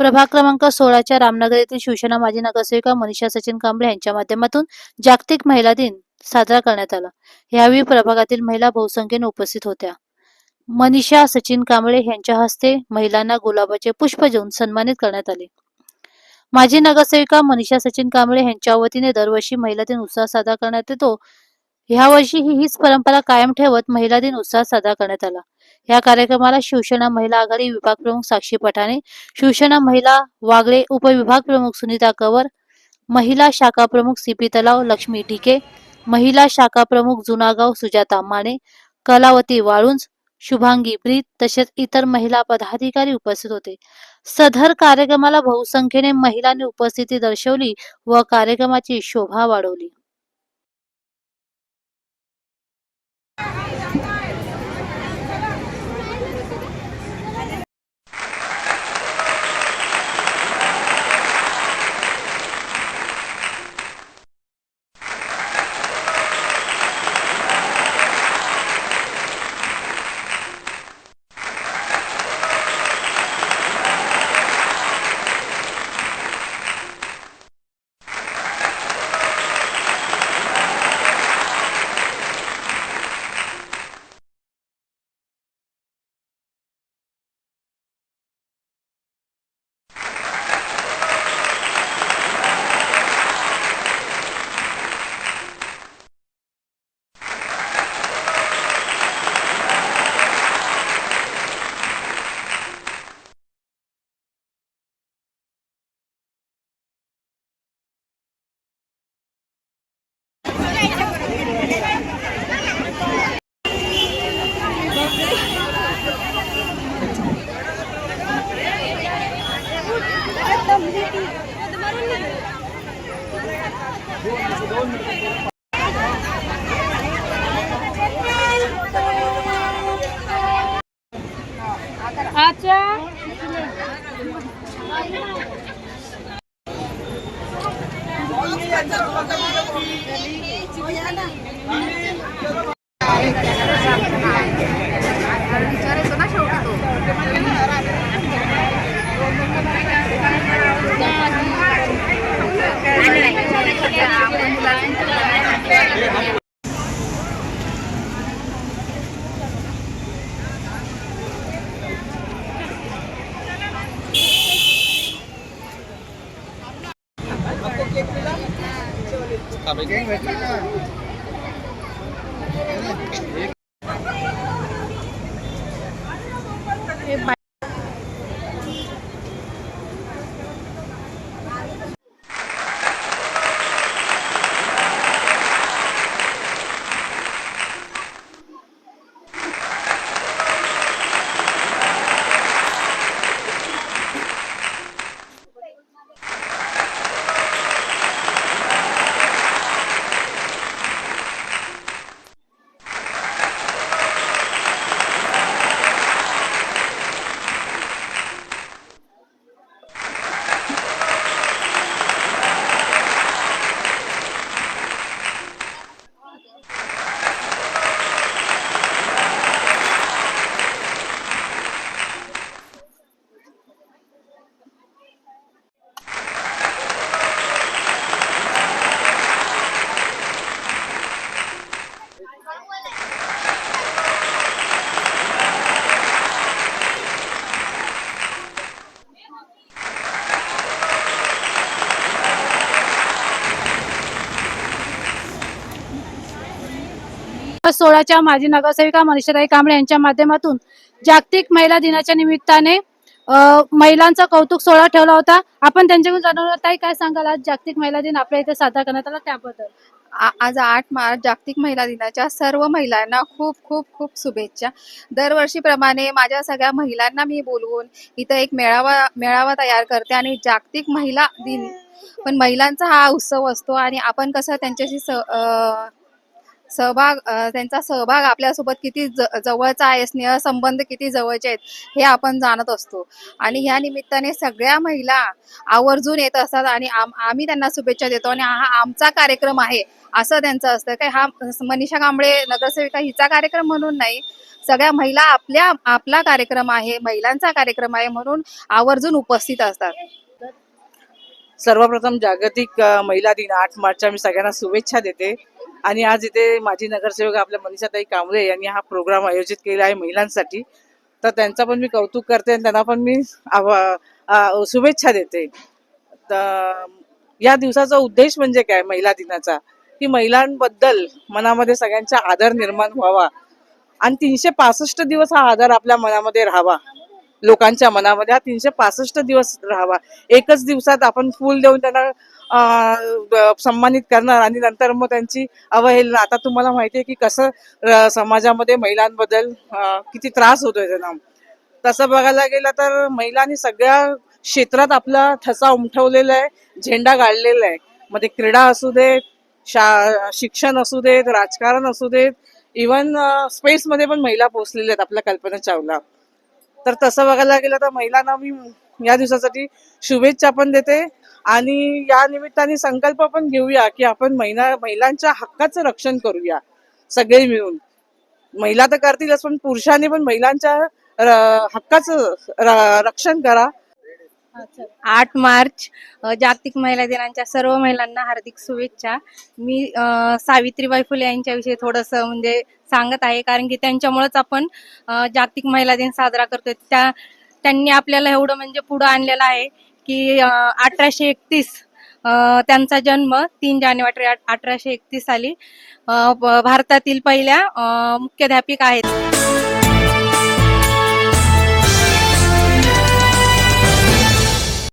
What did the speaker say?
प्रभाग क्रमांक सोळाच्या रामनगर येथील शिवसेना माजी नगरसेविका मनीषा सचिन कांबळे यांच्या माध्यमातून जागतिक महिला दिन साजरा करण्यात आला. यावेळी प्रभागातील महिला बहुसंख्येने उपस्थित होत्या. मनीषा सचिन कांबळे यांच्या हस्ते महिलांना गुलाबाचे पुष्प देऊन सन्मानित करण्यात आले. माजी नगरसेविका मनीषा सचिन कांबळे यांच्या वतीने दरवर्षी महिला दिन उत्साह साजरा करण्यात येतो. यावर्षी ही हीच परंपरा कायम ठेवत महिला दिन उत्साह साजरा करण्यात आला. या कार्यक्रमाला शिवसेना महिला आघाडी विभाग प्रमुख साक्षी पठाणे शिवसेना महिला वागळे उपविभाग प्रमुख सुनीता कवर महिला शाखा प्रमुख सीपी तलाव लक्ष्मी ढिके महिला शाखा प्रमुख जुनागाव सुजाता माने कलावती वाळुंज शुभांगी प्रीत तसेच इतर महिला पदाधिकारी उपस्थित होते. सदर कार्यक्रमाला बहुसंख्येने महिलांनी उपस्थिती दर्शवली व कार्यक्रमाची शोभा वाढवली. अच्छा चलिए चलिए चलिए tạm biệt सोळाच्या माजी नगरसेविका मनीषाताई कांबळे यांच्या माध्यमातून जागतिक महिला दिनाच्या निमित्ताने महिलांचा कौतुक सोहळा ठेवला होता. आपण त्यांच्याकडून जाणून ताई काय सांगाल? आज जागतिक महिला दिन आपल्या इथे साजरा करण्यात आला. त्याबद्दल. आज आठ मार्च जागतिक महिला दिनाच्या सर्व महिलांना खूप खूप खूप शुभेच्छा. दरवर्षीप्रमाणे माझ्या सगळ्या महिलांना मी बोलवून इथं एक मेळावा मेळावा तयार करते आणि जागतिक महिला दिन. पण महिलांचा हा उत्सव असतो आणि आपण कसं त्यांच्याशी स सहभाग त्यांचा सहभाग आपल्यासोबत किती जवळचा आहे स्नेह संबंध किती जवळचे आहेत हे आपण जाणत असतो. आणि ह्या निमित्ताने सगळ्या महिला आवर्जून येत असतात आणि आम्ही त्यांना शुभेच्छा देतो आणि हा आमचा कार्यक्रम आहे असं त्यांचं असतं. काय हा मनीषा कांबळे नगरसेविका हिचा कार्यक्रम म्हणून नाही सगळ्या महिला आपल्या आपला कार्यक्रम आहे महिलांचा कार्यक्रम आहे म्हणून आवर्जून उपस्थित असतात. सर्वप्रथम जागतिक महिला दिन आठ मार्चच्या मी सगळ्यांना शुभेच्छा देते. आणि आज इथे माजी नगरसेवक आपल्या मनीषाताई कांबळे यांनी हा प्रोग्राम आयोजित केला आहे महिलांसाठी. तर त्यांचं पण मी कौतुक करते आणि त्यांना पण मी शुभेच्छा देते. तर या दिवसाचा उद्देश म्हणजे काय महिला दिनाचा? की महिलांबद्दल मनामध्ये सगळ्यांचा आदर निर्माण व्हावा. आणि तीनशे पासष्ट दिवस हा आदर आपल्या मनामध्ये राहावा. लोकांच्या मनामध्ये हा तीनशे पासष्ट दिवस राहावा. एकच दिवसात आपण फूल देऊन त्यांना सम्मानित सन्मानित करणार आणि नंतर मग त्यांची अवहेलना. आता तुम्हाला माहिती आहे की कसं समाजामध्ये महिलांबद्दल किती त्रास होतोय त्यांना. तसं बघायला गेलं तर महिलांनी सगळ्या क्षेत्रात आपला ठसा उमटवलेला आहे झेंडा गाडलेला आहे. मग ते क्रीडा असू देत शा शिक्षण असू देत राजकारण असू देत इवन स्पेसमध्ये पण महिला पोहोचलेल्या आहेत आपल्या कल्पना चावला. तर तसं बघायला गेलं तर महिलांना मी या दिवसासाठी शुभेच्छा पण देते. आणि या निमित्ताने संकल्प पण घेऊया की आपण महिला महिलांच्या हक्काचं रक्षण करूया सगळे मिळून. महिला तर करतीलच पण पुरुषांनी पण महिलांच्या हक्काचं रक्षण करा. आठ मार्च जागतिक महिला दिनाच्या सर्व महिलांना हार्दिक शुभेच्छा. मी सावित्रीबाई फुले यांच्याविषयी थोडंसं म्हणजे सांगत आहे कारण की त्यांच्यामुळेच आपण जागतिक महिला दिन साजरा करतोय. त्या त्यांनी आपल्याला एवढं म्हणजे पुढं आणलेलं आहे की अठराशे एकतीस त्यांचा जन्म तीन जानेवारी अठराशे एकतीस साली भारतातील पहिल्या मुख्याध्यापिका आहेत.